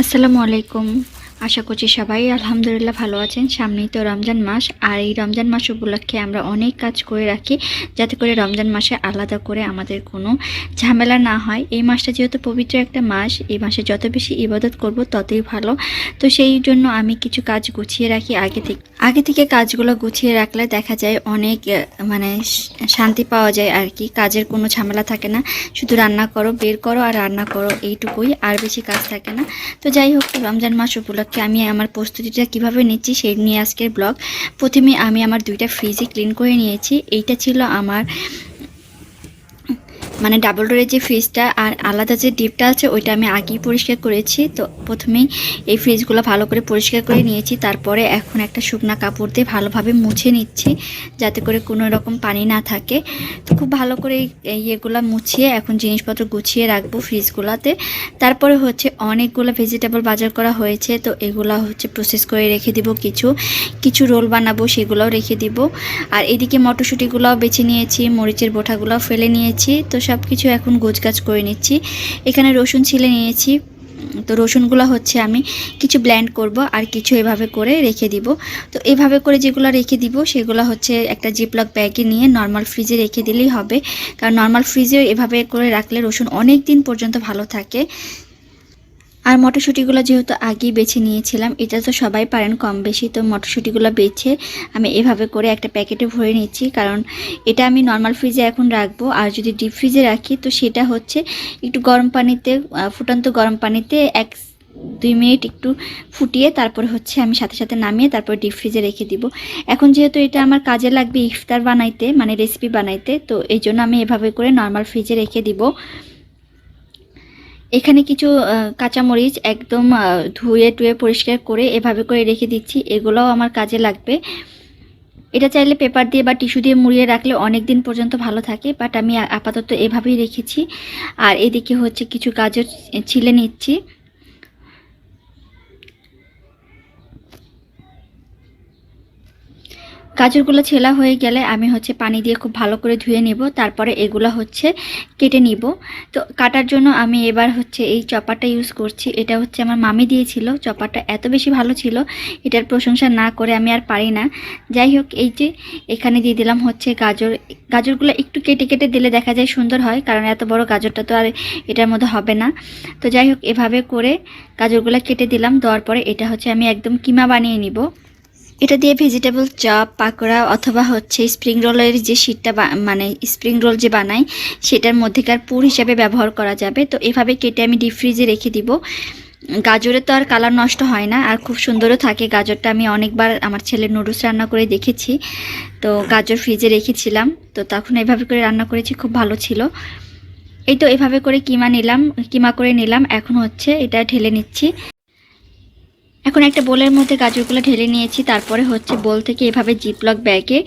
আসসালামু আলাইকুম। আশা করছি সবাই আলহামদুলিল্লাহ ভালো আছেন। সামনেই তো রমজান মাস, আর এই রমজান মাস উপলক্ষে আমরা অনেক কাজ করে রাখি, যাতে করে রমজান মাসে আলাদা করে আমাদের কোনো ঝামেলা না হয়। এই মাসটা যেহেতু পবিত্র একটা মাস, এই মাসে যত বেশি ইবাদত করব ততই ভালো। তো সেই জন্য আমি কিছু কাজ গুছিয়ে রাখি আগে থেকে আগে থেকে কাজগুলো গুছিয়ে রাখলে দেখা যায় অনেক মানে শান্তি পাওয়া যায় আর কি। কাজের কোনো ঝামেলা থাকে না। শুধু রান্না করো, বের করো আর রান্না করো, এইটুকুই, আর বেশি কাজ থাকে না। তো যাই হোক, রমজান মাস উপলক্ষে আমি আমার প্রস্তুতিটা কীভাবে নিচ্ছি সেই নিয়ে আজকের ব্লগ। প্রথমে আমি আমার দুইটা ফ্রিজে ক্লিন করে নিয়েছি। এইটা ছিল আমার মানে ডাবল ডোরের যে ফ্রিজটা আর আলাদা যে ডিপটা আছে, ওইটা আমি আগেই পরিষ্কার করেছি। তো প্রথমেই এই ফ্রিজগুলো ভালো করে পরিষ্কার করে নিয়েছি। তারপরে এখন একটা শুকনা কাপড় দিয়ে ভালোভাবে মুছে নিচ্ছি, যাতে করে কোনো রকম পানি না থাকে। তো খুব ভালো করে ইয়েগুলো মুছিয়ে এখন জিনিসপত্র গুছিয়ে রাখব ফ্রিজগুলোতে তারপরে হচ্ছে অনেকগুলো ভেজিটেবল বাজার করা হয়েছে, তো এগুলো হচ্ছে প্রসেস করে রেখে দিব কিছু। কিছু রোল বানাবো, সেগুলোও রেখে দিব। আর এদিকে মটরশুঁটিগুলোও বেছে নিয়েছি, মরিচের বোঠাগুলোও ফেলে নিয়েছি। তো সব কিছু এখন গোছগাছ করে নিচ্ছি। এখানে রসুন ছিলে নিয়েছি। তো রসুনগুলো হচ্ছে আমি কিছু ব্ল্যান্ড করব আর কিছু এভাবে করে রেখে দিব। তো এভাবে করে যেগুলো রেখে দিব, সেগুলো হচ্ছে একটা জিপলক ব্যাগে নিয়ে নর্মাল ফ্রিজে রেখে দিলেই হবে। কারণ নর্মাল ফ্রিজে এভাবে করে রাখলে রসুন অনেক দিন পর্যন্ত ভালো থাকে। আর মটরশুঁটিগুলো যেহেতু আগেই বেছে নিয়েছিলাম, এটা তো সবাই পারেন কম বেশি তো মটরশুঁটিগুলো বেছে আমি এভাবে করে একটা প্যাকেটে ভরে নিচ্ছি। কারণ এটা আমি নর্মাল ফ্রিজে এখন রাখব, আর যদি ডিপ ফ্রিজে রাখি, তো সেটা হচ্ছে একটু গরম পানিতে ফুটন্ত গরম পানিতে এক দুই মিনিট একটু ফুটিয়ে তারপরে হচ্ছে আমি সাথে সাথে নামিয়ে তারপর ডিপ ফ্রিজে রেখে দিব। এখন যেহেতু এটা আমার কাজে লাগবে ইফতার বানাইতে মানে রেসিপি বানাইতে, তো এই জন্য আমি এভাবে করে নর্মাল ফ্রিজে রেখে দিব। এখানে কিছু কাঁচামরিচ একদম ধুয়ে টুয়ে পরিষ্কার করে এভাবে করে রেখে দিচ্ছি। এগুলোও আমার কাজে লাগবে। এটা চাইলে পেপার দিয়ে বা টিস্যু দিয়ে মুড়িয়ে রাখলে অনেক দিন পর্যন্ত ভালো থাকে, বাট আমি আপাতত এভাবেই রেখেছি। আর এদিকে হচ্ছে কিছু গাজর ছিলে নিচ্ছি। গাজরগুলো ছেলা হয়ে গেলে আমি হচ্ছে পানি দিয়ে খুব ভালো করে ধুয়ে নিব। তারপরে এগুলো হচ্ছে কেটে নিব। তো কাটার জন্য আমি এবার হচ্ছে এই চপারটা ইউজ করছি। এটা হচ্ছে আমার মামি দিয়েছিল। চপারটা এত বেশি ভালো ছিল, এটার প্রশংসা না করে আমি আর পারি না। যাই হোক, এই যে এখানে দিয়ে দিলাম হচ্ছে গাজর। গাজরগুলো একটু কেটে কেটে দিলে দেখা যায় সুন্দর হয়, কারণ এত বড় গাজরটা তো আর এটার মধ্যে হবে না। তো যাই হোক, এভাবে করে গাজরগুলো কেটে দিলাম। দেওয়ার পরে এটা হচ্ছে আমি একদম কিমা বানিয়ে নিব। এটা দিয়ে ভেজিটেবল চপ পাকোড়া অথবা হচ্ছে স্প্রিং রোলের যে শীটটা মানে স্প্রিং রোল যে বানাই, সেটার মধ্যেকার পুর হিসাবে ব্যবহার করা যাবে। তো এভাবে কেটে আমি ডিপ ফ্রিজে রেখে দিব। গাজরে তো আর কালার নষ্ট হয় না, আর খুব সুন্দরও থাকে। গাজরটা আমি অনেকবার আমার ছেলে নুডলস রান্না করে দেখেছি। তো গাজর ফ্রিজে রেখেছিলাম। তো তখন এভাবে করে রান্না করেছি, খুব ভালো ছিল। এই তো এভাবে করে কিমা নিলাম, কিমা করে নিলাম। এখন হচ্ছে এটা ঢেলে নিচ্ছি। এখন একটা বোলের মধ্যে গাজরগুলো ঢেলে নিয়েছি, তারপরে হচ্ছে বোল থেকে এভাবে জিপলক ব্যাগে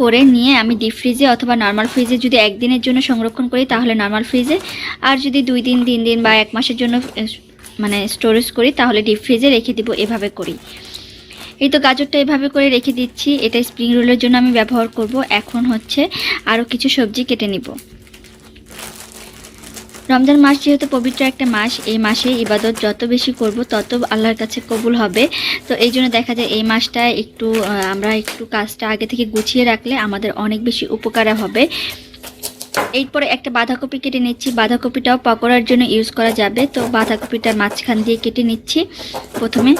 করে নিয়ে আমি ডিপ ফ্রিজে অথবা নর্মাল ফ্রিজে যদি একদিনের জন্য সংরক্ষণ করি তাহলে নর্মাল ফ্রিজে আর যদি দুই দিন, তিন দিন বা এক মাসের জন্য মানে স্টোরেজ করি তাহলে ডিপ ফ্রিজে রেখে দিব, এভাবে করি। এই তো গাজরটা এভাবে করে রেখে দিচ্ছি, এটা স্প্রিং রোলের জন্য আমি ব্যবহার করব, এখন হচ্ছে আরও কিছু সবজি কেটে নিব। রমজান মাস যেহেতু পবিত্র একটা মাস, এই মাসে ইবাদত যত বেশি করব তত আল্লাহর কাছে কবুল হবে। তো এই জন্য দেখা যায় এই মাসটা একটু আমরা একটু কাজটা আগে থেকে গুছিয়ে রাখলে আমাদের অনেক বেশি উপকারে হবে। এরপরে একটা বাঁধাকপি কেটে নিচ্ছি। বাঁধাকপিটাও পকোড়ার জন্য ইউজ করা যাবে। তো বাঁধাকপিটা মাঝখান দিয়ে কেটে নিচ্ছি প্রথমে।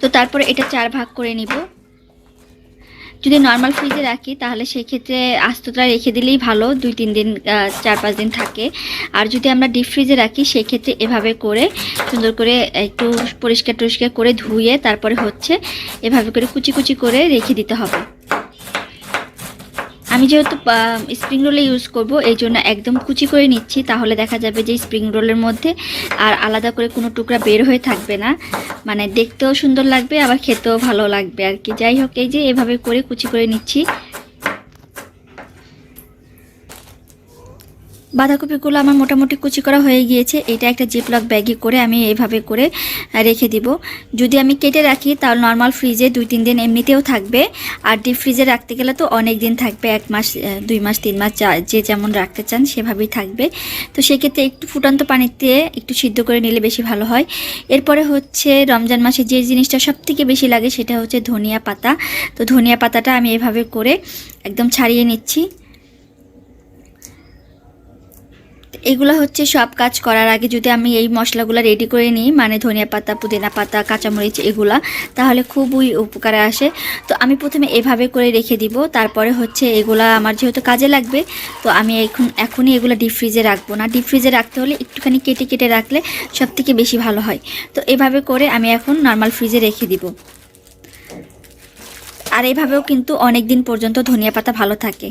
তো তারপরে এটা চার ভাগ করে নিব। যদি নর্মাল ফ্রিজে রাখি, তাহলে সেক্ষেত্রে আস্তটা রেখে দিলেই ভালো, দুই, তিন দিন চার, পাঁচ দিন থাকে। আর যদি আমরা ডিপ ফ্রিজে রাখি, সেক্ষেত্রে এভাবে করে সুন্দর করে একটু পরিষ্কার টরিষ্কার করে ধুয়ে তারপরে হচ্ছে এভাবে করে কুচি কুচি করে রেখে দিতে হবে। আমি যেহেতু স্প্রিং রোলে ইউজ করব, এই জন্য একদম কুচি করে নিচ্ছি, তাহলে দেখা যাবে যে স্প্রিং রোলের মধ্যে আর আলাদা করে কোনো টুকরা বের হয়ে থাকবে না। মানে দেখতেও সুন্দর লাগবে, আবার খেতেও ভালো লাগবে আর কি। যাই হোক, এই যে এভাবে করে কুচি করে নিচ্ছি। বাঁধাকপিগুলো আমার মোটামুটি কুচি করা হয়ে গিয়েছে। এটা একটা জিপলক ব্যাগে করে আমি এভাবে করে রেখে দিব। যদি আমি কেটে রাখি, তাহলে নর্মাল ফ্রিজে দুই তিন দিন এমনিতেও থাকবে। আর ডিপ ফ্রিজে রাখতে গেলে তো অনেক দিন থাকবে, এক মাস দুই মাস, তিন মাস, যা যেমন রাখতে চান সেভাবেই থাকবে। তো সেক্ষেত্রে একটু ফুটান্ত পানিতে একটু সিদ্ধ করে নিলে বেশি ভালো হয়। এরপরে হচ্ছে রমজান মাসে যে জিনিসটা সব থেকে বেশি লাগে সেটা হচ্ছে ধনিয়া পাতা। তো ধনিয়া পাতাটা আমি এভাবে করে একদম ছাড়িয়ে নিচ্ছি। এগুলো হচ্ছে সব কাজ করার আগে যদি আমি এই মশলাগুলো রেডি করে নিই মানে ধনিয়া পাতা, পুদিনা পাতা, কাঁচামরিচ, এগুলা, তাহলে খুবই উপকারে আসে। তো আমি প্রথমে এভাবে করে রেখে দিব, তারপরে হচ্ছে এগুলা আমার যেহেতু কাজে লাগবে, তো আমি এখন, এখনই এগুলো ডিপ ফ্রিজে রাখব না। ডিপ ফ্রিজে রাখতে হলে একটুখানি কেটে কেটে রাখলে সব থেকে বেশি ভালো হয়। তো এভাবে করে আমি এখন নর্মাল ফ্রিজে রেখে দিব। আর এভাবেও কিন্তু অনেক দিন পর্যন্ত ধনিয়া পাতা ভালো থাকে।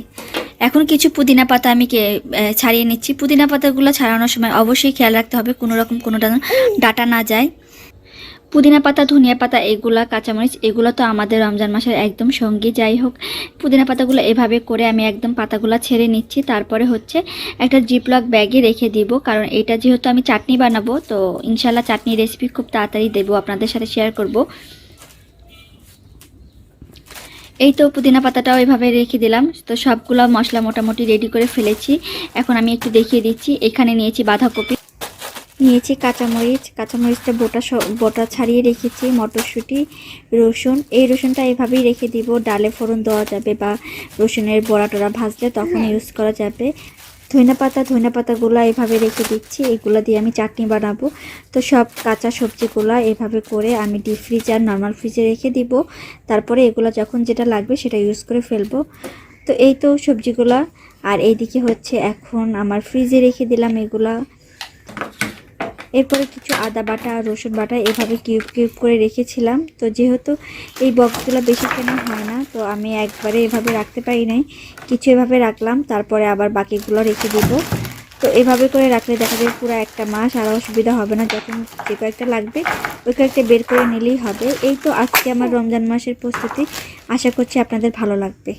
এখন কিছু পুদিনা পাতা আমি ছাড়িয়ে নিচ্ছি। পুদিনা পাতাগুলো ছাড়ানোর সময় অবশ্যই খেয়াল রাখতে হবে, কোনো রকম কোনো ডাটা না যায়। পুদিনা পাতা, ধনিয়া পাতা, এগুলা, কাঁচামরিচ, এগুলো তো আমাদের রমজান মাসের একদম সঙ্গী। যাই হোক, পুদিনা পাতাগুলো এভাবে করে আমি একদম পাতাগুলো ছেড়ে নিচ্ছি। তারপরে হচ্ছে একটা জিপলক ব্যাগে রেখে দিব, কারণ এটা যেহেতু আমি চাটনি বানাবো, তো ইনশাল্লাহ চাটনি রেসিপি খুব তাড়াতাড়ি দেবো। আপনাদের সাথে শেয়ার করব। এই তো পুদিনা পাতাটাও এভাবে রেখে দিলাম। তো সবগুলো মশলা মোটামুটি রেডি করে ফেলেছি। এখন আমি একটু দেখিয়ে দিচ্ছি। এখানে নিয়েছি বাঁধাকপি নিয়েছি কাঁচামরিচ। কাঁচামরিচটা বোটা স- বোটা ছাড়িয়ে রেখেছি মটরশুঁটি রসুন। এই রসুনটা এভাবেই রেখে দিব। ডালে ফোড়ন দেওয়া যাবে বা রসুনের বড়া টোড়া ভাজলে তখন ইউজ করা যাবে। ধনিয়া পাতা ধনে পাতাগুলো এভাবে রেখে দিচ্ছি। এগুলো দিয়ে আমি চাটনি বানাবো। তো সব কাঁচা সবজিগুলো এভাবে করে আমি ডিপ ফ্রিজ আর নর্মাল ফ্রিজে রেখে দিব। তারপরে এগুলো যখন যেটা লাগবে সেটা ইউজ করে ফেলব। তো এই তো সবজিগুলা। আর এইদিকে হচ্ছে এখন আমার ফ্রিজে রেখে দিলাম এগুলা। এরপরে কিছু আদা বাটা আর রসুন বাটা এভাবে কিউব কিউব করে রেখেছিলাম। তো যেহেতু এই বক্সগুলো বেশি কেনা হয় না, তো আমি একবারে এভাবে রাখতে পারি নাই। কিছু এভাবে রাখলাম, তারপরে আবার বাকিগুলো রেখে দিব। তো এভাবে করে রাখলে দেখা যায় পুরো একটা মাস আর অসুবিধা হবে না, যখন যে কয়েকটা লাগবে, ওই কয়েকটা বের করে নিলেই হবে। এই তো আজকে আমার রমজান মাসের প্রস্তুতি। আশা করছি আপনাদের ভালো লাগবে।